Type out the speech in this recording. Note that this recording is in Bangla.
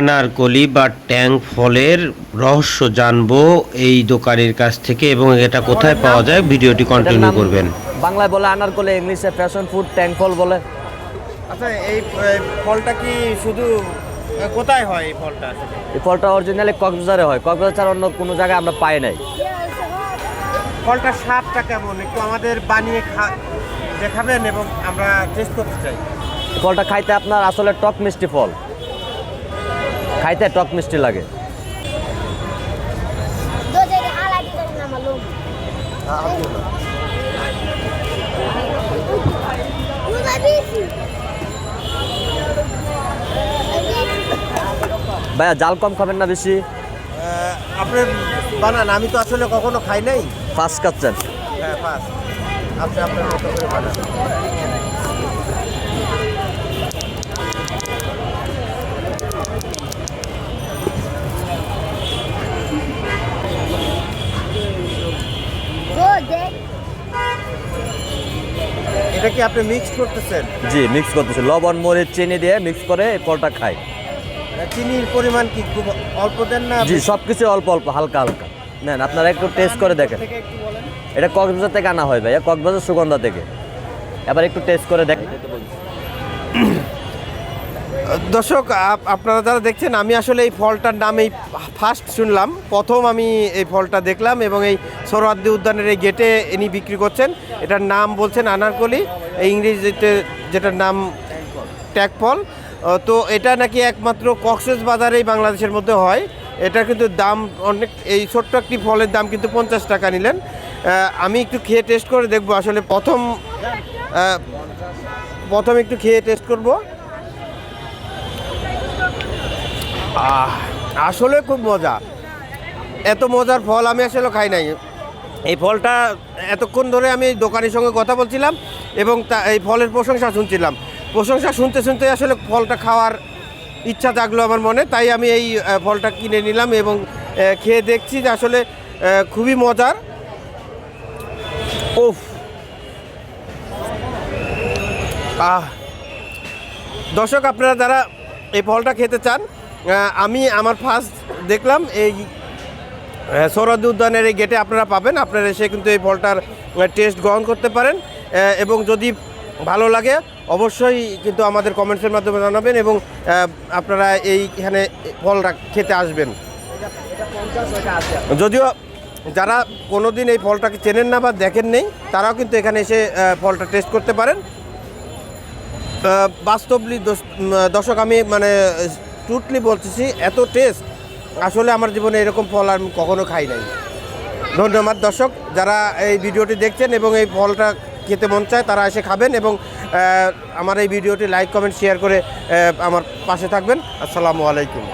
আনারকলি বা ট্যাঙ্ক ফলের রহস্য জানব এই দোকানের কাছ থেকে এবং এটা কোথায় পাওয়া যায় ভিডিওটি কন্টিনিউ করবেন। বাংলায় বলে আনারকলি ইংলিশে প্যাশন ফুড ট্যাঙ্ক ফল বলে। আচ্ছা এই ফলটা কি শুধু কোথায় হয় এই ফলটা? আসলে এই ফলটা অরিজিনালি কক্সবাজারে হয়। কক্সবাজার ছাড়া অন্য কোনো জায়গায় আমরা পাই নাই। ফলটা স্বাদটা কেমন? একটু আমাদের বানিয়ে খা দেখাবেন এবং আমরা টেস্ট করতে চাই। এই ফলটা খাইতে আপনার আসলে টক মিষ্টি ফল। খাইতে টক মিষ্টি লাগে. ভাইয়া জাল কম খাবেন না বেশি? আহ, আপনি বানান আমি তো আসলে কখনো খাই নাই। ফার্স্ট খাচ্ছেন। হ্যাঁ ফার্স্ট আপনি আপনার মতো করে বানান। এটা কি আপনি মিক্স করতেছেন? জি মিক্স করতেছি। লবণ মরিচ চিনি দিয়ে মিক্স করে এই ফলটা খাই। চিনির পরিমাণ কি খুব অল্প দেন না? জি সব কিছু অল্প অল্প হালকা হালকা। নেন আপনারা একটু টেস্ট করে দেখেন। এটা কক্সবাজার থেকে আনা হয় ভাইয়া কক্সবাজার সুগন্ধা থেকে। এবার একটু টেস্ট করে দেখেন। দর্শক, আপ- আপনারা যারা দেখছেন, আমি আসলে এই ফলটার নাম এই ফার্স্ট শুনলাম। প্রথম আমি এই ফলটা দেখলাম এবং এই সৌরাদ্দি উদ্যানের এই গেটে ইনি বিক্রি করছেন। এটার নাম বলছেন আনারকলি ইংরেজিতে যেটার নাম ট্যাগ ফল তো এটা নাকি একমাত্র কক্সেস বাজারেই বাংলাদেশের মধ্যে হয়। এটা কিন্তু দাম অনেক এই ছোট্ট একটি ফলের দাম কিন্তু পঞ্চাশ টাকা নিলেন। আমি একটু খেয়ে টেস্ট করে দেখব। আসলে প্রথম প্রথম একটু খেয়ে টেস্ট করব। আসলে খুব মজা। এত মজার ফল আমি আসলে খাই নাই। এই ফলটা এতক্ষণ ধরে আমি দোকানের সঙ্গে কথা বলছিলাম এবং তা, এই ফলের প্রশংসা শুনছিলাম। প্রশংসা শুনতে শুনতে আসলে ফলটা খাওয়ার ইচ্ছা জাগলো আমার মনে, তাই আমি এই ফলটা কিনে নিলাম এবং খেয়ে দেখছি যে আসলে খুবই মজার। উফ। আহ। দর্শক, আপনারা যারা এই ফলটা খেতে চান আমি আমার ফার্স্ট দেখলাম এই সৌরদ উদ্যানের এই গেটে আপনারা পাবেন। আপনারা এসে কিন্তু এই ফলটার টেস্ট গ্রহণ করতে পারেন। এবং যদি ভালো লাগে, অবশ্যই কিন্তু আমাদের কমেন্টসের মাধ্যমে জানাবেন এবং আপনারা এইখানে ফলটা খেতে আসবেন। যদিও যারা কোনো দিন এই ফলটাকে চেনেন না বা দেখেন নেই, তারাও কিন্তু এখানে এসে ফলটা টেস্ট করতে পারেন। বাস্তবলি দর্শক, আমি মানে টুটলি বলতেছি, এত টেস্ট আসলে আমার জীবনে এরকম ফল আমি কখনো খাই নাই। ধন্যবাদ দর্শক, যারা এই ভিডিওটি দেখছেন এবং এই ফলটা খেতে মন চায়, তারা এসে খাবেন এবং আমার এই ভিডিওটি লাইক কমেন্ট শেয়ার করে আমার পাশে থাকবেন। আসসালামু আলাইকুম।